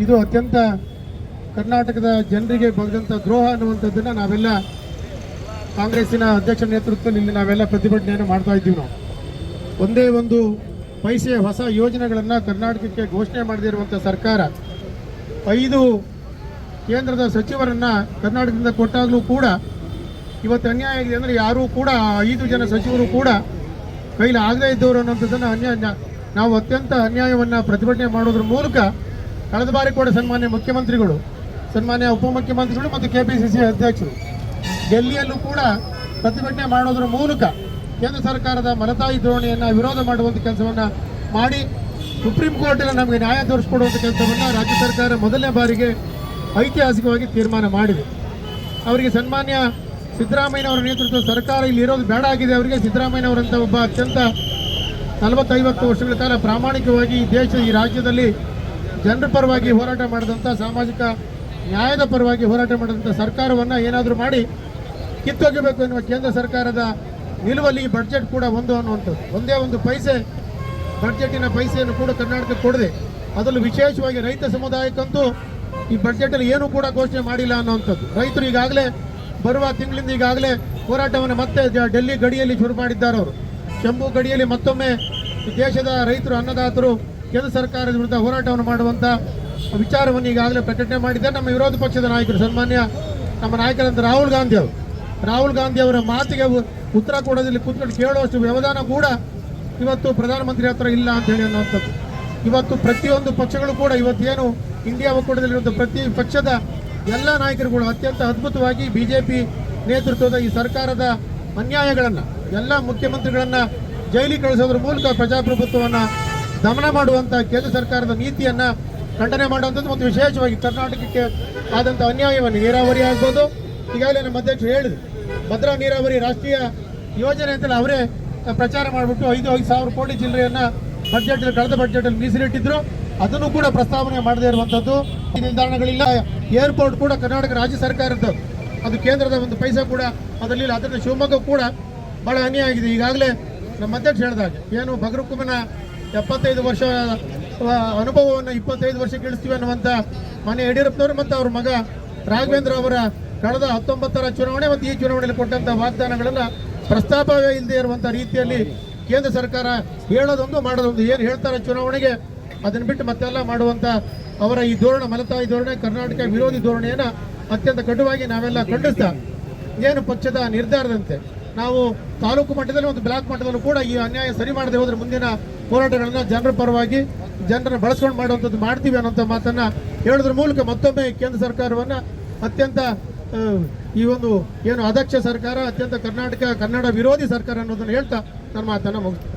ಇದು ಅತ್ಯಂತ ಕರ್ನಾಟಕದ ಜನರಿಗೆ ಬಗೆದಂಥ ದ್ರೋಹ ಅನ್ನುವಂಥದ್ದನ್ನು ನಾವೆಲ್ಲ ಕಾಂಗ್ರೆಸ್ಸಿನ ಅಧ್ಯಕ್ಷ ನೇತೃತ್ವದಲ್ಲಿ ಇಲ್ಲಿ ನಾವೆಲ್ಲ ಪ್ರತಿಭಟನೆಯನ್ನು ಮಾಡ್ತಾ ಇದ್ದೀವಿ ನಾವು. ಒಂದೇ ಒಂದು ಪೈಸೆಯ ಹೊಸ ಯೋಜನೆಗಳನ್ನು ಕರ್ನಾಟಕಕ್ಕೆ ಘೋಷಣೆ ಮಾಡದಿರುವಂಥ ಸರ್ಕಾರ ಐದು ಕೇಂದ್ರದ ಸಚಿವರನ್ನು ಕರ್ನಾಟಕದಿಂದ ಕೊಟ್ಟಾಗಲೂ ಕೂಡ ಇವತ್ತು ಅನ್ಯಾಯ ಆಗಿದೆ ಅಂದರೆ ಯಾರೂ ಕೂಡ ಐದು ಜನ ಸಚಿವರು ಕೂಡ ಕೈಲಿ ಇದ್ದವರು ಅನ್ನೋಂಥದ್ದನ್ನು ಅನ್ಯಾಯ ನಾವು ಅತ್ಯಂತ ಅನ್ಯಾಯವನ್ನು ಪ್ರತಿಭಟನೆ ಮಾಡೋದ್ರ ಮೂಲಕ ಕಳೆದ ಬಾರಿ ಕೂಡ ಸನ್ಮಾನ್ಯ ಮುಖ್ಯಮಂತ್ರಿಗಳು, ಸನ್ಮಾನ್ಯ ಉಪಮುಖ್ಯಮಂತ್ರಿಗಳು ಮತ್ತು ಕೆ ಪಿ ಅಧ್ಯಕ್ಷರು ಡೆಲ್ಲಿಯಲ್ಲೂ ಕೂಡ ಪ್ರತಿಭಟನೆ ಮಾಡೋದ್ರ ಮೂಲಕ ಕೇಂದ್ರ ಸರ್ಕಾರದ ಮಲತಾಯಿ ಧೋರಣೆಯನ್ನು ವಿರೋಧ ಮಾಡುವಂಥ ಕೆಲಸವನ್ನು ಮಾಡಿ ಸುಪ್ರೀಂ ಕೋರ್ಟಲ್ಲಿ ನಮಗೆ ನ್ಯಾಯ ತೋರಿಸ್ಕೊಡುವಂಥ ಕೆಲಸವನ್ನು ರಾಜ್ಯ ಸರ್ಕಾರ ಮೊದಲನೇ ಬಾರಿಗೆ ಐತಿಹಾಸಿಕವಾಗಿ ತೀರ್ಮಾನ ಮಾಡಿದೆ. ಅವರಿಗೆ ಸನ್ಮಾನ್ಯ ಸಿದ್ದರಾಮಯ್ಯನವರ ನೇತೃತ್ವದ ಸರ್ಕಾರ ಇಲ್ಲಿ ಇರೋದು ಬೇಡ ಆಗಿದೆ. ಅವರಿಗೆ ಸಿದ್ದರಾಮಯ್ಯನವರಂಥ ಒಬ್ಬ ಅತ್ಯಂತ ನಲವತ್ತೈವತ್ತು ವರ್ಷಗಳ ಕಾಲ ಪ್ರಾಮಾಣಿಕವಾಗಿ ಈ ದೇಶ, ಈ ರಾಜ್ಯದಲ್ಲಿ ಜನರ ಪರವಾಗಿ ಹೋರಾಟ ಮಾಡಿದಂಥ ಸಾಮಾಜಿಕ ನ್ಯಾಯದ ಪರವಾಗಿ ಹೋರಾಟ ಮಾಡಿದಂಥ ಸರ್ಕಾರವನ್ನು ಏನಾದರೂ ಮಾಡಿ ಕಿತ್ತೊಗೆಬೇಕು ಎನ್ನುವ ಕೇಂದ್ರ ಸರ್ಕಾರದ ನಿಲುವಲ್ಲಿ ಈ ಬಡ್ಜೆಟ್ ಕೂಡ ಒಂದು ಅನ್ನುವಂಥದ್ದು. ಒಂದೇ ಒಂದು ಪೈಸೆ ಬಡ್ಜೆಟಿನ ಪೈಸೆಯನ್ನು ಕೂಡ ಕರ್ನಾಟಕಕ್ಕೆ ಕೊಡದೆ, ಅದರಲ್ಲೂ ವಿಶೇಷವಾಗಿ ರೈತ ಸಮುದಾಯಕ್ಕಂತೂ ಈ ಬಡ್ಜೆಟಲ್ಲಿ ಏನೂ ಕೂಡ ಘೋಷಣೆ ಮಾಡಿಲ್ಲ ಅನ್ನುವಂಥದ್ದು. ರೈತರು ಈಗಾಗಲೇ ಬರುವ ತಿಂಗಳಿಂದ ಈಗಾಗಲೇ ಹೋರಾಟವನ್ನು ಮತ್ತೆ ಡೆಲ್ಲಿ ಗಡಿಯಲ್ಲಿ ಶುರು ಮಾಡಿದ್ದಾರೆ ಅವರು. ಶಂಭು ಗಡಿಯಲ್ಲಿ ಮತ್ತೊಮ್ಮೆ ದೇಶದ ರೈತರು, ಅನ್ನದಾತರು ಕೇಂದ್ರ ಸರ್ಕಾರದ ವಿರುದ್ಧ ಹೋರಾಟವನ್ನು ಮಾಡುವಂಥ ವಿಚಾರವನ್ನು ಈಗಾಗಲೇ ಪ್ರಕಟಣೆ ಮಾಡಿದ್ದಾರೆ. ನಮ್ಮ ವಿರೋಧ ಪಕ್ಷದ ನಾಯಕರು ಸನ್ಮಾನ್ಯ ನಮ್ಮ ನಾಯಕರಂತ ರಾಹುಲ್ ಗಾಂಧಿ ಅವರು. ರಾಹುಲ್ ಗಾಂಧಿ ಅವರ ಮಾತಿಗೆ ಉತ್ತರ ಕೊಡೋದಲ್ಲಿ ಕೂತ್ಕೊಂಡು ಕೇಳುವಷ್ಟು ವ್ಯವಧಾನ ಕೂಡ ಇವತ್ತು ಪ್ರಧಾನಮಂತ್ರಿ ಹತ್ರ ಇಲ್ಲ ಅಂತ ಹೇಳಿ ಅನ್ನುವಂಥದ್ದು. ಇವತ್ತು ಪ್ರತಿಯೊಂದು ಪಕ್ಷಗಳು ಕೂಡ ಇವತ್ತೇನು ಇಂಡಿಯಾ ಒಕ್ಕೂಟದಲ್ಲಿರುವಂಥ ಪ್ರತಿ ಪಕ್ಷದ ಎಲ್ಲ ನಾಯಕರುಗಳು ಅತ್ಯಂತ ಅದ್ಭುತವಾಗಿ ಬಿಜೆಪಿ ನೇತೃತ್ವದ ಈ ಸರ್ಕಾರದ ಅನ್ಯಾಯಗಳನ್ನು, ಎಲ್ಲ ಮುಖ್ಯಮಂತ್ರಿಗಳನ್ನು ಜೈಲಿಗೆ ಕಳಿಸೋದ್ರ ಮೂಲಕ ಪ್ರಜಾಪ್ರಭುತ್ವವನ್ನು ದಮನ ಮಾಡುವಂಥ ಕೇಂದ್ರ ಸರ್ಕಾರದ ನೀತಿಯನ್ನು ಖಂಡನೆ ಮಾಡುವಂಥದ್ದು ಮತ್ತು ವಿಶೇಷವಾಗಿ ಕರ್ನಾಟಕಕ್ಕೆ ಆದಂಥ ಅನ್ಯಾಯವನ್ನು ನೀರಾವರಿ ಆಗ್ಬೋದು. ಈಗಾಗಲೇ ನಮ್ಮ ಅಧ್ಯಕ್ಷರು ಹೇಳಿದ್ರು, ಭದ್ರಾ ನೀರಾವರಿ ರಾಷ್ಟ್ರೀಯ ಯೋಜನೆ ಅಂತೇಳಿ ಅವರೇ ಪ್ರಚಾರ ಮಾಡಿಬಿಟ್ಟು ಐದು ಐದು ಸಾವಿರ ಕೋಟಿ ಚಿಲ್ಲರೆಯನ್ನ ಬಜೆಟ್ ಕಳೆದ ಬಜೆಟ್ ಅಲ್ಲಿ ಮೀಸಲಿಟ್ಟಿದ್ರು. ಅದನ್ನು ಕೂಡ ಪ್ರಸ್ತಾವನೆ ಮಾಡದೇ ಇರುವಂತದ್ದು ಈ ನಿಲ್ದಾಣಗಳಿಲ್ಲ ಏರ್ಪೋರ್ಟ್ ಕೂಡ ಕರ್ನಾಟಕ ರಾಜ್ಯ ಸರ್ಕಾರದ್ದು. ಅದು ಕೇಂದ್ರದ ಒಂದು ಪೈಸಾ ಕೂಡ ಅದರಲ್ಲಿ ಅದರಿಂದ ಶಿವಮೊಗ್ಗ ಕೂಡ ಬಹಳ ಅನ್ಯಾಯ ಆಗಿದೆ. ಈಗಾಗಲೇ ನಮ್ಮ ಅಧ್ಯಕ್ಷ ಹೇಳಿದಾಗ ಏನು ಬಗರುಕುಮನ ಎಪ್ಪತ್ತೈದು ವರ್ಷ ಅನುಭವವನ್ನು ಇಪ್ಪತ್ತೈದು ವರ್ಷಕ್ಕೆ ಇಳಿಸ್ತೀವಿ ಅನ್ನುವಂಥ ಮನೆ ಯಡಿಯೂರಪ್ಪನವರು ಮತ್ತು ಅವ್ರ ಮಗ ರಾಘವೇಂದ್ರ ಅವರ ಕಳೆದ ಹತ್ತೊಂಬತ್ತರ ಚುನಾವಣೆ ಮತ್ತು ಈ ಚುನಾವಣೆಯಲ್ಲಿ ಕೊಟ್ಟಂಥ ವಾಗ್ದಾನಗಳನ್ನು ಪ್ರಸ್ತಾಪವೇ ಇಲ್ಲದೆ ಇರುವಂಥ ರೀತಿಯಲ್ಲಿ ಕೇಂದ್ರ ಸರ್ಕಾರ ಹೇಳೋದೊಂದು ಮಾಡೋದೊಂದು. ಏನು ಹೇಳ್ತಾರೆ ಚುನಾವಣೆಗೆ? ಅದನ್ನು ಬಿಟ್ಟು ಮತ್ತೆಲ್ಲ ಮಾಡುವಂಥ ಅವರ ಈ ಧೋರಣೆ, ಮಲತಾಯಿ ಧೋರಣೆ, ಕರ್ನಾಟಕ ವಿರೋಧಿ ಧೋರಣೆಯನ್ನು ಅತ್ಯಂತ ಕಟುವಾಗಿ ನಾವೆಲ್ಲ ಖಂಡಿಸ್ತಾ, ಏನು ಪಕ್ಷದ ನಿರ್ಧಾರದಂತೆ. ನಾವು ತಾಲೂಕು ಮಟ್ಟದಲ್ಲಿ ಮತ್ತು ಬ್ಲಾಕ್ ಮಟ್ಟದಲ್ಲೂ ಕೂಡ ಈ ಅನ್ಯಾಯ ಸರಿ ಮಾಡದೆ ಹೋದ್ರೆ ಮುಂದಿನ ಹೋರಾಟಗಳನ್ನ ಜನರ ಪರವಾಗಿ ಜನರನ್ನು ಬಳಸ್ಕೊಂಡು ಮಾಡುವಂಥದ್ದು ಮಾಡ್ತೀವಿ ಅನ್ನೋಂಥ ಮಾತನ್ನ ಹೇಳೋದ್ರ ಮೂಲಕ ಮತ್ತೊಮ್ಮೆ ಕೇಂದ್ರ ಸರ್ಕಾರವನ್ನ ಅತ್ಯಂತ ಈ ಒಂದು ಏನು ಅದಕ್ಷ ಸರ್ಕಾರ, ಅತ್ಯಂತ ಕರ್ನಾಟಕ, ಕನ್ನಡ ವಿರೋಧಿ ಸರ್ಕಾರ ಅನ್ನೋದನ್ನು ಹೇಳ್ತಾ ನನ್ನ ಮಾತನ್ನ ಮುಗಿಸ್ತೀನಿ.